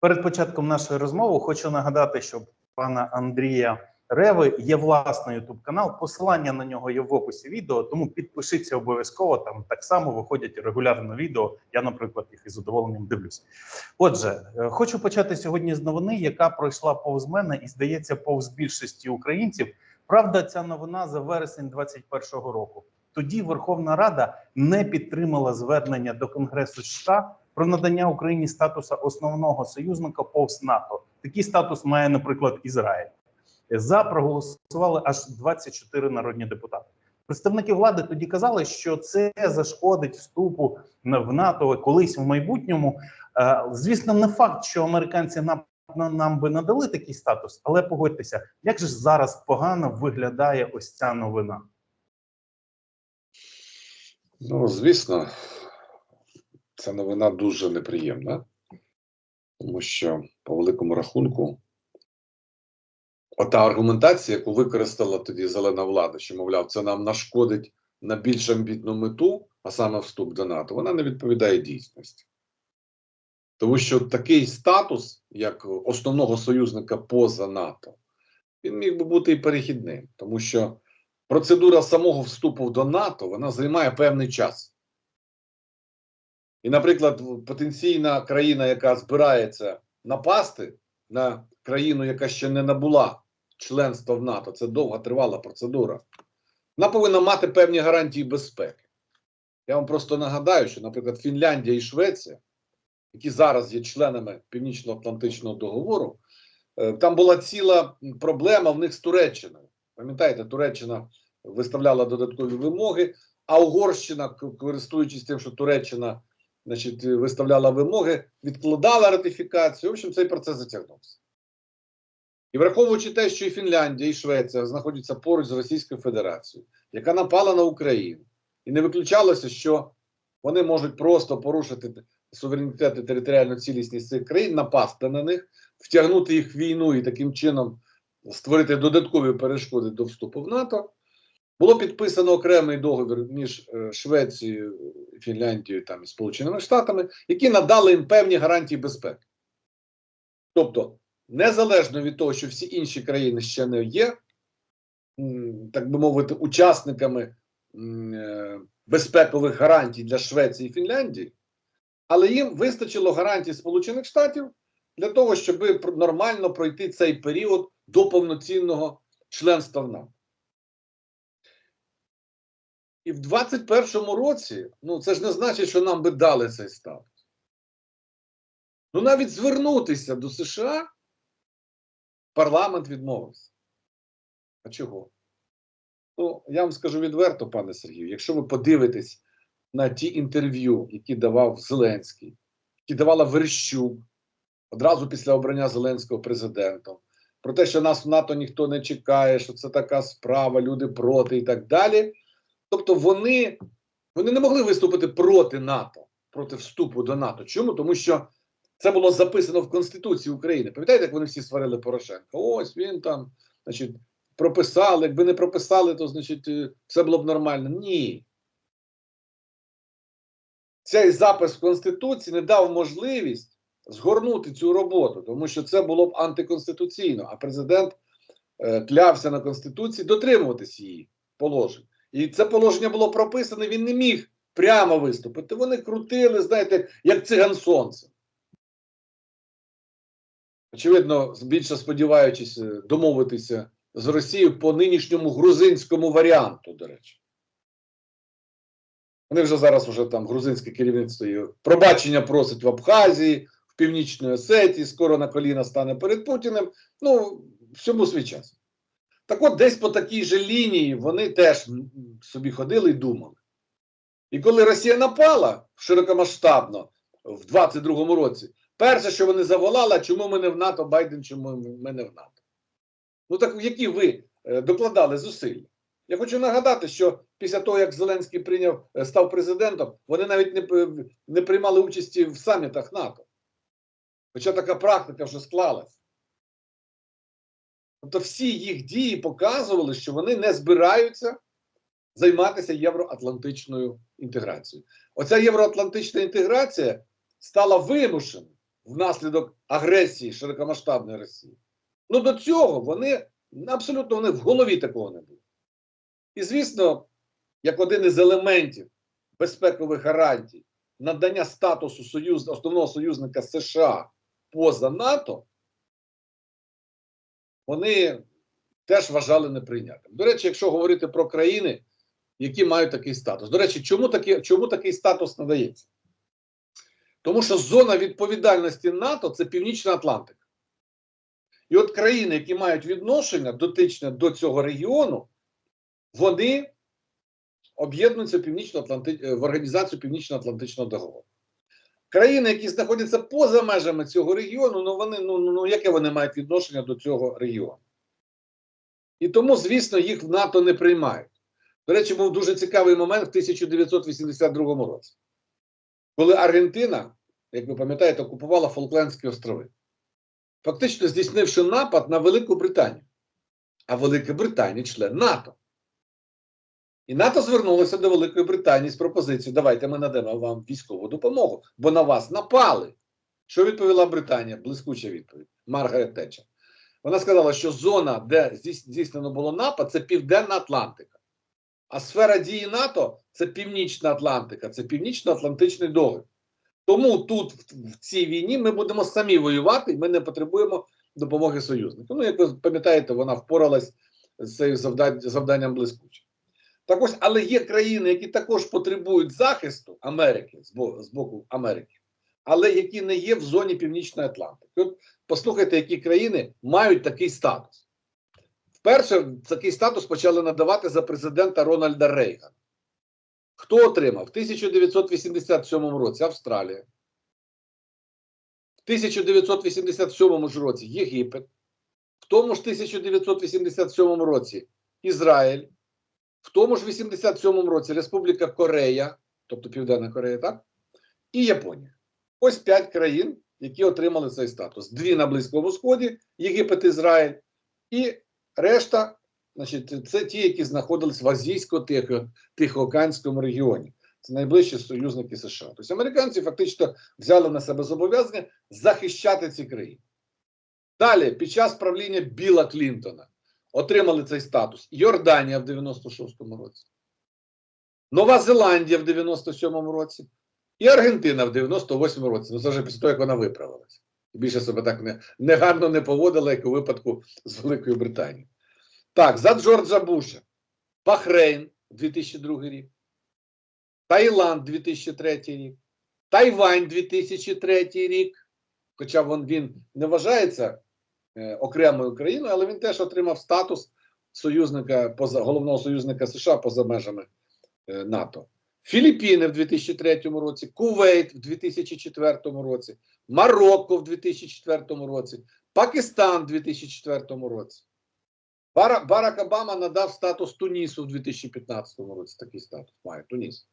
Перед початком нашої розмови хочу нагадати, що пана Андрія Реви є власний ютуб канал. Посилання на нього є в описі відео, тому підпишіться обов'язково. Там так само виходять регулярно відео. Я, наприклад, їх із задоволенням дивлюсь. Отже, е, хочу почати сьогодні з новини, яка пройшла повз мене і здається, повз більшості українців. Правда, ця новина за вересень 2021 року. Тоді Верховна Рада не підтримала звернення до Конгресу США про надання Україні статусу основного союзника повз НАТО. Такий статус має, наприклад, Ізраїль. За проголосували аж 24 народні депутати. Представники влади тоді казали, що це зашкодить вступу в НАТО колись в майбутньому. Е, Звісно, не факт, що американці нам, нам би надали такий статус, але погодьтеся, як же зараз погано виглядає ось ця новина. Ну, звісно, ця новина дуже неприємна, тому що по великому рахунку, ота аргументація, яку використала тоді зелена влада, що, мовляв, це нам нашкодить на більш амбітну мету, а саме вступ до НАТО, вона не відповідає дійсності. Тому що такий статус, як основного союзника поза НАТО, він міг би бути і перехідним, тому що процедура самого вступу до НАТО вона займає певний час. І, наприклад, потенційна країна, яка збирається напасти на країну, яка ще не набула членства в НАТО, це довга тривала процедура. Вона повинна мати певні гарантії безпеки. Я вам просто нагадаю, що, наприклад, Фінляндія і Швеція, які зараз є членами Північно-Атлантичного договору, е, там була ціла проблема в них з Туреччиною. Пам'ятаєте, Туреччина виставляла додаткові вимоги, а Угорщина, користуючись тим, що Туреччина значить, виставляла вимоги, відкладала ратифікацію. В общем, цей процес затягнувся. І враховуючи те, що і Фінляндія, і Швеція знаходяться поруч з Російською Федерацією, яка напала на Україну, і не виключалося, що вони можуть просто порушити суверенітет і територіальну цілісність цих країн, напасти на них, втягнути їх в війну і таким чином створити додаткові перешкоди до вступу в НАТО. Було підписано окремий договір між е, Швецією, Фінляндією там, і Сполученими Штатами, які надали їм певні гарантії безпеки. Тобто, незалежно від того, що всі інші країни ще не є, так би мовити, учасниками е, безпекових гарантій для Швеції і Фінляндії, але їм вистачило гарантій Сполучених Штатів для того, щоб нормально пройти цей період до повноцінного членства в НАТО. І в 21-му році, ну це ж не значить, що нам би дали цей статус. Ну навіть звернутися до США парламент відмовився. А чого? Ну, я вам скажу відверто, пане Сергію, якщо ви подивитесь на ті інтерв'ю, які давав Зеленський, які давала Верещук одразу після обрання Зеленського президентом, про те, що нас в НАТО ніхто не чекає, що це така справа, люди проти і так далі. Тобто вони, вони не могли виступити проти НАТО, проти вступу до НАТО. Чому? Тому що це було записано в Конституції України. Пам'ятаєте, як вони всі сварили Порошенка? Ось він там, значить, прописали. Якби не прописали, то значить е, все було б нормально. Ні. Цей запис в Конституції не дав можливість згорнути цю роботу, тому що це було б антиконституційно, а президент е, клявся на Конституції дотримуватись її положень. І це положення було прописане, він не міг прямо виступити. Вони крутили, знаєте, як циган сонце. Очевидно, більше сподіваючись е, домовитися з Росією по нинішньому грузинському варіанту, до речі. Вони вже зараз вже там грузинське керівництво і пробачення просить в Абхазії, в Північній Осетії, скоро на коліна стане перед Путіним. Ну, всьому свій час. Так от десь по такій же лінії вони теж собі ходили і думали. І коли Росія напала широкомасштабно в 22-му році, перше, що вони заволали, чому ми не в НАТО, Байден, чому ми не в НАТО? Ну так які ви е, докладали зусилля? Я хочу нагадати, що після того, як Зеленський прийняв, е, став президентом, вони навіть не, не приймали участі в самітах НАТО. Хоча така практика вже склалась. Тобто всі їх дії показували, що вони не збираються займатися євроатлантичною інтеграцією. Оця євроатлантична інтеграція стала вимушеною внаслідок агресії широкомасштабної Росії. Ну до цього вони абсолютно вони в голові такого не було. І звісно, як один із елементів безпекових гарантій надання статусу союз, основного союзника США поза НАТО, вони теж вважали неприйнятним. До речі, якщо говорити про країни, які мають такий статус. До речі, чому, такі, чому такий статус надається? Тому що зона відповідальності НАТО це Північна Атлантика. І от країни, які мають відношення дотичне до цього регіону, вони об'єднуються в, в організацію Північно-Атлантичного договору. Країни, які знаходяться поза межами цього регіону, ну вони ну, ну яке вони мають відношення до цього регіону? І тому, звісно, їх в НАТО не приймають. До речі, був дуже цікавий момент в 1982 році, коли Аргентина, як ви пам'ятаєте, окупувала Фолклендські острови, фактично здійснивши напад на Велику Британію. А Велика Британія член НАТО. І НАТО звернулося до Великої Британії з пропозицією: давайте ми надамо вам військову допомогу, бо на вас напали. Що відповіла Британія? Блискуча відповідь. Маргарет Тетчер. Вона сказала, що зона, де здійснено було напад, це Південна Атлантика. А сфера дії НАТО це Північна Атлантика, це Північно-Атлантичний договір. Тому тут, в цій війні, ми будемо самі воювати, і ми не потребуємо допомоги союзників. Ну, як ви пам'ятаєте, вона впоралась з цим завданням блискуче. Так ось, але є країни, які також потребують захисту Америки з боку, Америки, але які не є в зоні Північної Атлантики. От послухайте, які країни мають такий статус. Вперше такий статус почали надавати за президента Рональда Рейгана. Хто отримав? В 1987 році Австралія. В 1987 ж році Єгипет. В тому ж 1987 році Ізраїль. В тому ж 87 році Республіка Корея, тобто Південна Корея, так? І Японія. Ось п'ять країн, які отримали цей статус. Дві на Близькому Сході, Єгипет, Ізраїль, і решта, значить, це ті, які знаходились в Азійсько-Тихоокеанському регіоні. Це найближчі союзники США. Тобто американці фактично взяли на себе зобов'язання захищати ці країни. Далі, під час правління Біла Клінтона, отримали цей статус Йорданія в 96-му році, Нова Зеландія в 97-му році і Аргентина в 98-му році. Ну це вже після того, як вона виправилася. Більше себе так не, негарно не поводила, як у випадку з Великою Британією. Так, за Джорджа Буша, Бахрейн 2002 рік, Таїланд 2003 рік, Тайвань 2003 рік. Хоча він, він не вважається окремою країною, але він теж отримав статус союзника поза головного союзника США поза межами е, НАТО. Філіппіни в 2003 році, Кувейт в 2004 році, Марокко в 2004 році, Пакистан в 2004 році. Бара, Барак Обама надав статус Тунісу в 2015 році. Такий статус має Туніс.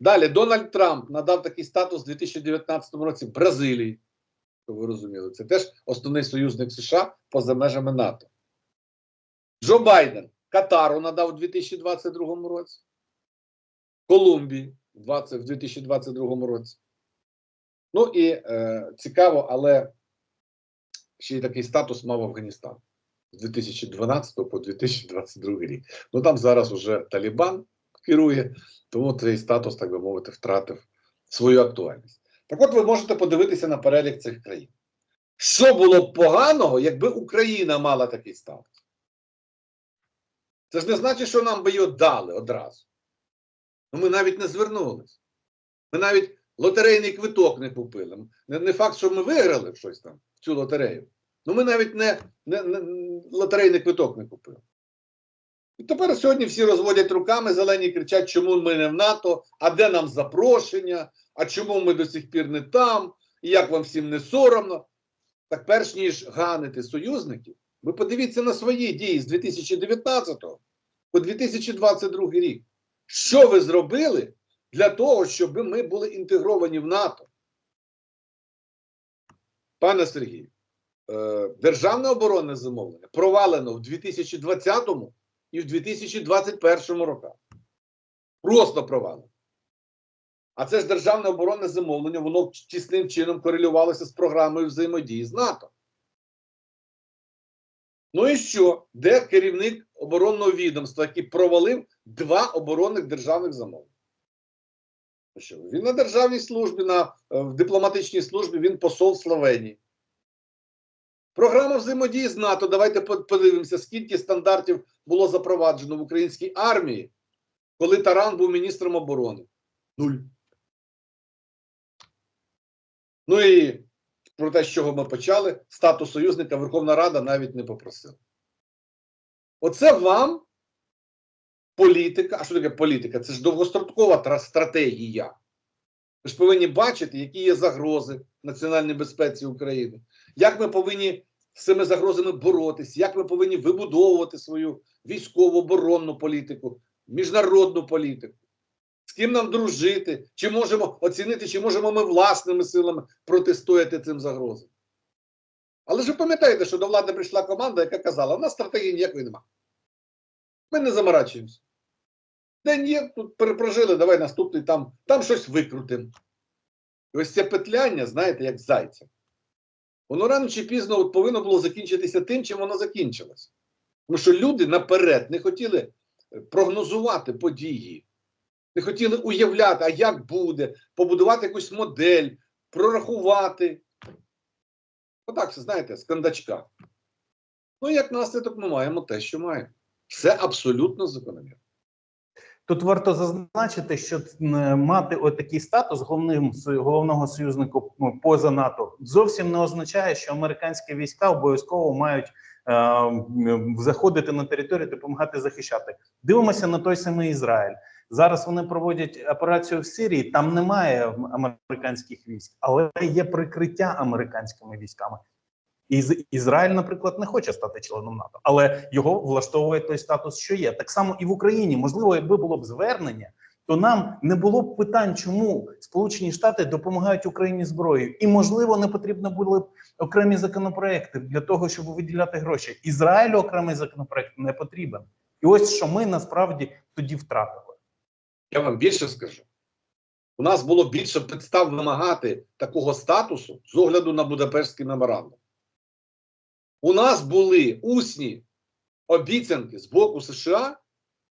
Далі Дональд Трамп надав такий статус у 2019 році Бразилії. Ви розуміли, це теж основний союзник США поза межами НАТО. Джо Байден Катару надав у 2022 році. Колумбії в 20, в 2022 році. Ну і е, цікаво, але ще й такий статус мав Афганістан з 2012 по 2022 рік. Ну там зараз уже Талібан керує, тому цей статус, так би мовити, втратив свою актуальність. Так от ви можете подивитися на перелік цих країн. Що було б поганого, якби Україна мала такий статус? Це ж не значить, що нам би його дали одразу. Ну, ми навіть не звернулись. Ми навіть лотерейний квиток не купили. Не, не факт, що ми виграли щось там, цю лотерею. Ну ми навіть не, не, не лотерейний квиток не купили. І тепер сьогодні всі розводять руками, зелені кричать, чому ми не в НАТО, а де нам запрошення, а чому ми до сих пір не там, і як вам всім не соромно. Так перш ніж ганити союзників, ви подивіться на свої дії з 2019 по 2022 рік. Що ви зробили для того, щоб ми були інтегровані в НАТО? Пане Сергію, е, державне оборонне замовлення провалено в 2020 і в 2021 роках. Просто провалено. А це ж державне оборонне замовлення, воно тісним чином корелювалося з програмою взаємодії з НАТО. Ну і що? Де керівник оборонного відомства, який провалив два оборонних державних замовлення? Ну Що? Він на державній службі, на е, в дипломатичній службі, він посол Словенії. Програма взаємодії з НАТО. Давайте подивимося, скільки стандартів було запроваджено в українській армії, коли Таран був міністром оборони. Нуль. Ну і про те, з чого ми почали, статус союзника Верховна Рада навіть не попросила. Оце вам політика. А що таке політика? Це ж довгострокова стратегія. Ви ж повинні бачити, які є загрози національній безпеці України, як ми повинні з цими загрозами боротися, як ми повинні вибудовувати свою військово оборонну політику, міжнародну політику. З ким нам дружити, чи можемо оцінити, чи можемо ми власними силами протистояти цим загрозам. Але ж ви пам'ятаєте, що до влади прийшла команда, яка казала: у нас стратегії ніякої нема. Ми не заморачуємося. День є, тут перепрожили, давай наступний там, там щось викрутимо. І ось це петляння, знаєте, як зайця. Воно рано чи пізно от повинно було закінчитися тим, чим воно закінчилось. Тому що люди наперед не хотіли е, прогнозувати події, не хотіли уявляти, а як буде, побудувати якусь модель, прорахувати. Отак, все, знаєте, з кандачка. Ну, як наслідок, ми маємо те, що маємо. Все абсолютно закономірно. Тут варто зазначити, що мати отакий статус головним головного союзнику ну, поза НАТО зовсім не означає, що американські війська обов'язково мають е, заходити на територію, допомагати захищати. Дивимося на той самий Ізраїль. Зараз вони проводять операцію в Сирії. Там немає американських військ, але є прикриття американськими військами. Із Ізраїль, наприклад, не хоче стати членом НАТО, але його влаштовує той статус, що є. Так само і в Україні. Можливо, якби було б звернення, то нам не було б питань, чому Сполучені Штати допомагають Україні зброєю, і можливо не потрібно були б окремі законопроекти для того, щоб виділяти гроші. Ізраїлю окремий законопроект не потрібен. І ось що ми насправді тоді втратили. Я вам більше скажу. У нас було більше підстав вимагати такого статусу з огляду на Будапештський меморандум. У нас були усні обіцянки з боку США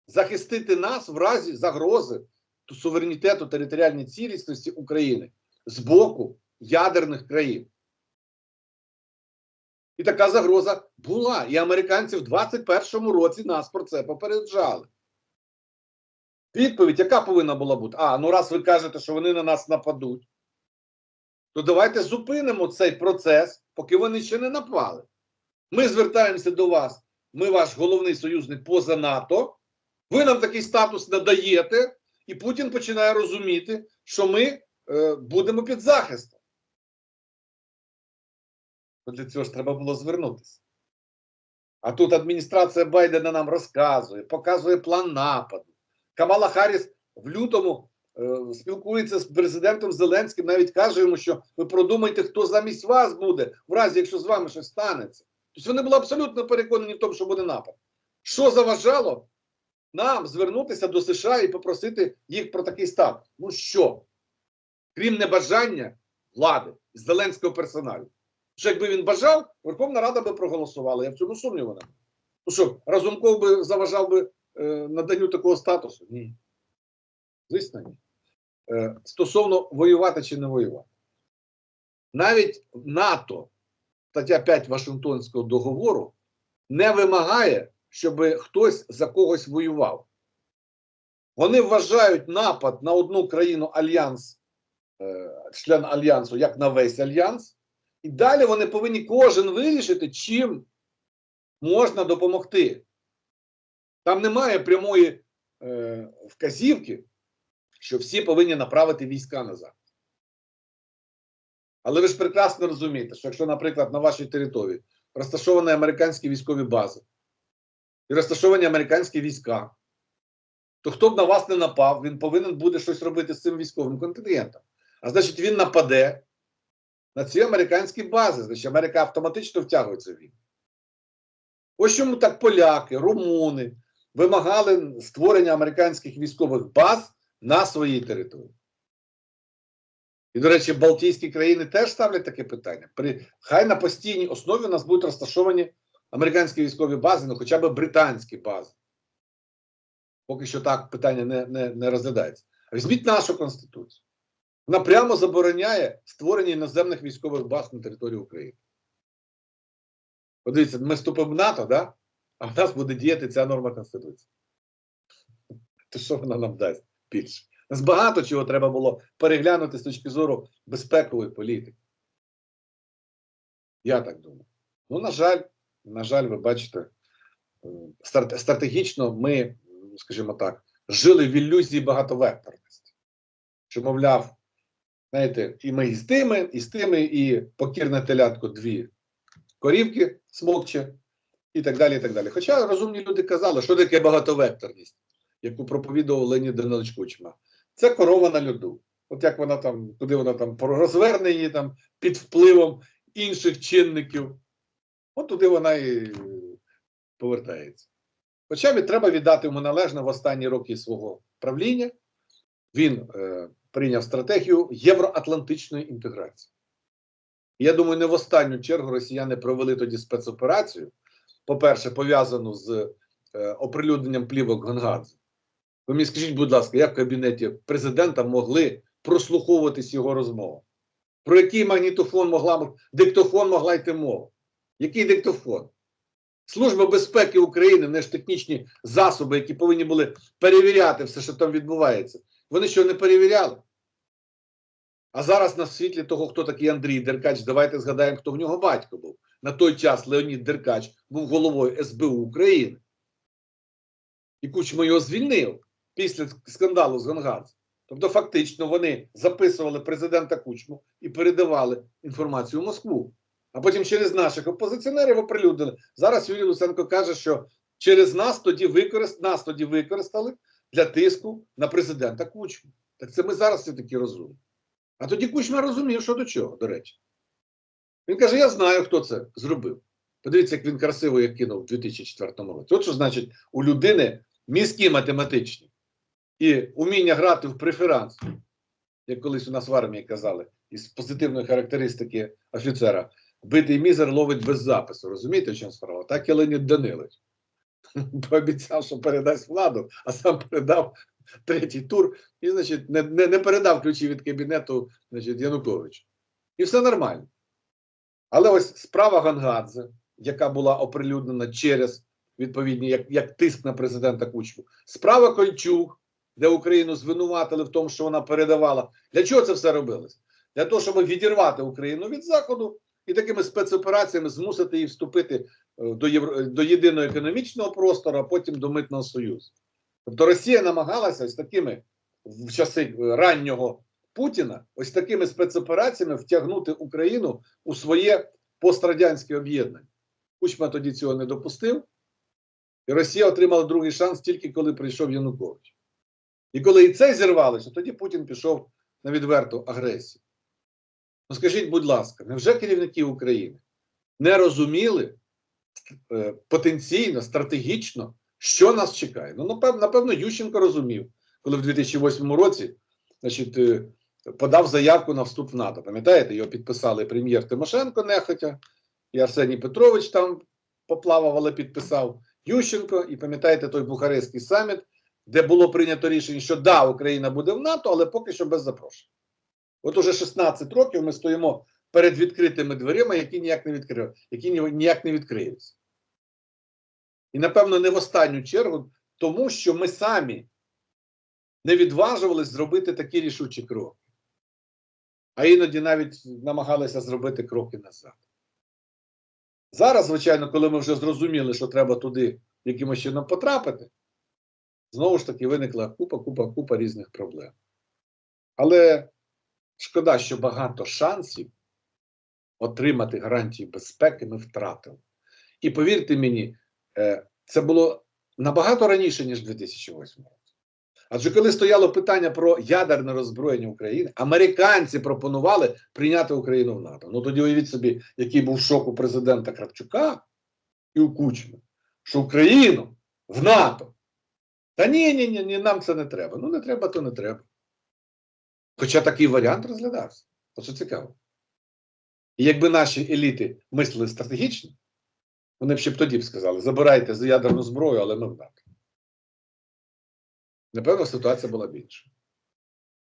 захистити нас в разі загрози суверенітету територіальній цілісності України з боку ядерних країн. І така загроза була. І американці в 21-му році нас про це попереджали. Відповідь, яка повинна була бути? А, ну раз ви кажете, що вони на нас нападуть, то давайте зупинимо цей процес, поки вони ще не напали. Ми звертаємося до вас, ми ваш головний союзник поза НАТО. Ви нам такий статус надаєте, і Путін починає розуміти, що ми е, будемо під захистом. Для цього ж треба було звернутися. А тут адміністрація Байдена нам розказує, показує план нападу. Камала Харріс в лютому е, спілкується з президентом Зеленським, навіть каже йому, що ви продумайте, хто замість вас буде, в разі, якщо з вами щось станеться. Тобто вони були абсолютно переконані в тому, що буде напад. Що заважало нам звернутися до США і попросити їх про такий статус? Ну що? Крім небажання влади Зеленського персоналю. Що якби він бажав, Верховна Рада би проголосувала. Я в цьому сумніву. Ну що, Разумков би заважав би е, наданню такого статусу? Ні. Звісно, ні. Е, стосовно воювати чи не воювати. Навіть НАТО, стаття 5 Вашингтонського договору, не вимагає, щоб хтось за когось воював. Вони вважають напад на одну країну альянс, е, член альянсу, як на весь альянс, і далі вони повинні кожен вирішити, чим можна допомогти. Там немає прямої е, вказівки, що всі повинні направити війська назад. Але ви ж прекрасно розумієте, що якщо, наприклад, на вашій території розташовані американські військові бази і розташовані американські війська, то хто б на вас не напав, він повинен буде щось робити з цим військовим контингентом. А значить, він нападе на ці американські бази, значить, Америка автоматично втягується в війну. Ось чому так поляки, румуни вимагали створення американських військових баз на своїй території. І, до речі, Балтійські країни теж ставлять таке питання. При, хай на постійній основі у нас будуть розташовані американські військові бази, ну хоча б британські бази. Поки що так питання не, не, не розглядається. Візьміть нашу конституцію. Вона прямо забороняє створення іноземних військових баз на території України. Подивіться, ми вступимо в НАТО, да? а в нас буде діяти ця норма Конституції. То що вона нам дасть більше? Нас багато чого треба було переглянути з точки зору безпекової політики. Я так думаю. Ну, на жаль, на жаль, ви бачите, е, стратегічно ми, скажімо так, жили в ілюзії багатовекторності. Що, мовляв, знаєте, і ми і з тими, і з тими, і покірне телятко дві корівки смокче, і так далі. і так далі. Хоча розумні люди казали, що таке багатовекторність, яку проповідував Леонід Данилович Кучма. Це корова на льоду. От як вона там, куди вона там розверне її там під впливом інших чинників, от туди вона і повертається. Хоча треба віддати йому належне в останні роки свого правління. Він е, прийняв стратегію євроатлантичної інтеграції. Я думаю, не в останню чергу росіяни провели тоді спецоперацію. По-перше, пов'язану з е, оприлюдненням плівок Гонгадзе. Ви мені скажіть, будь ласка, як в кабінеті президента могли прослуховуватись його розмова? Про який магнітофон могла диктофон могла йти мова? Який диктофон? Служба безпеки України, не ж технічні засоби, які повинні були перевіряти все, що там відбувається. Вони що не перевіряли? А зараз на світлі того, хто такий Андрій Деркач, давайте згадаємо, хто в нього батько був. На той час Леонід Деркач був головою СБУ України. І Кучма його звільнив після скандалу з Гонгадзе. Тобто, фактично, вони записували президента Кучму і передавали інформацію в Москву. А потім через наших опозиціонерів оприлюднили. Зараз Юрій Луценко каже, що через нас тоді використ... нас тоді використали для тиску на президента Кучму. Так це ми зараз все таки розумні. А тоді Кучма розумів, що до чого, до речі. Він каже: Я знаю, хто це зробив. Подивіться, як він красиво їх кинув у 2004 році. От що значить у людини мізки математичні і уміння грати в преферанс, як колись у нас в армії казали, із позитивної характеристики офіцера. Битий мізер ловить без запису. Розумієте, в чому справа? Так і Леонід Данилович. Пообіцяв, що передасть владу, а сам передав третій тур і, значить, не, не, не передав ключі від кабінету значить, Януковичу. І все нормально. Але ось справа Гангадзе, яка була оприлюднена через відповідні, як, як тиск на президента Кучму, справа Кольчук, де Україну звинуватили в тому, що вона передавала. Для чого це все робилось? Для того, щоб відірвати Україну від Заходу і такими спецопераціями змусити її вступити е, до, євро, до єдиного економічного простору, а потім до митного союзу. Тобто Росія намагалася ось такими в часи е, раннього Путіна, ось такими спецопераціями втягнути Україну у своє пострадянське об'єднання. Кучма тоді цього не допустив, і Росія отримала другий шанс тільки коли прийшов Янукович. І коли і це зірвалося, тоді Путін пішов на відверту агресію. Ну скажіть, будь ласка, невже керівники України не розуміли е, потенційно, стратегічно, що нас чекає? Ну, напевно, Ющенко розумів, коли в 2008 році значить, е, подав заявку на вступ в НАТО. Пам'ятаєте, його підписали прем'єр Тимошенко нехотя, і Арсеній Петрович там поплавав, але підписав Ющенко. І пам'ятаєте той Бухарестський саміт, де було прийнято рішення, що да, Україна буде в НАТО, але поки що без запрошення. От уже 16 років ми стоїмо перед відкритими дверима, які ніяк не відкрили, які ніяк не відкриються. І, напевно, не в останню чергу, тому що ми самі не відважувались зробити такі рішучі кроки. А іноді навіть намагалися зробити кроки назад. Зараз, звичайно, коли ми вже зрозуміли, що треба туди якимось чином потрапити, знову ж таки виникла купа, купа, купа різних проблем. Але шкода, що багато шансів отримати гарантії безпеки ми втратили. І повірте мені, е, це було набагато раніше, ніж 2008 році. Адже коли стояло питання про ядерне роззброєння України, американці пропонували прийняти Україну в НАТО. Ну тоді уявіть собі, який був шок у президента Кравчука і у Кучми, що Україну в НАТО. Та ні, ні, ні, ні, нам це не треба. Ну не треба, то не треба. Хоча такий варіант розглядався. Оце цікаво. І якби наші еліти мислили стратегічно, вони б ще б тоді б сказали: забирайте за ядерну зброю, але ми в НАТО. Напевно, ситуація була б інша.